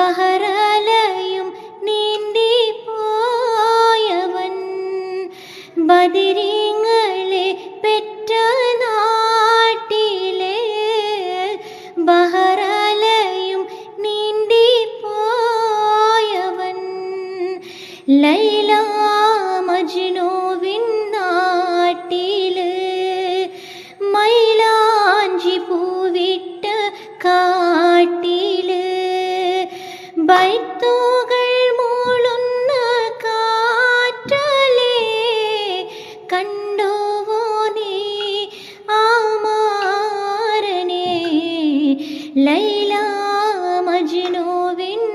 ബഹറലയും നീന്തി പോയവൻ ബദിരിങ്ങളെ പെറ്റ നാട്ടിലെ ബഹറലയും നീന്തി പോയവൻ ലൈല മജ്നുവിൻ നാട്ടിലെ മൈലാഞ്ചി പൂവിട്ട് കാട്ടിൽ ലൈല മജ്നുവിൻ നാട്ടിൽ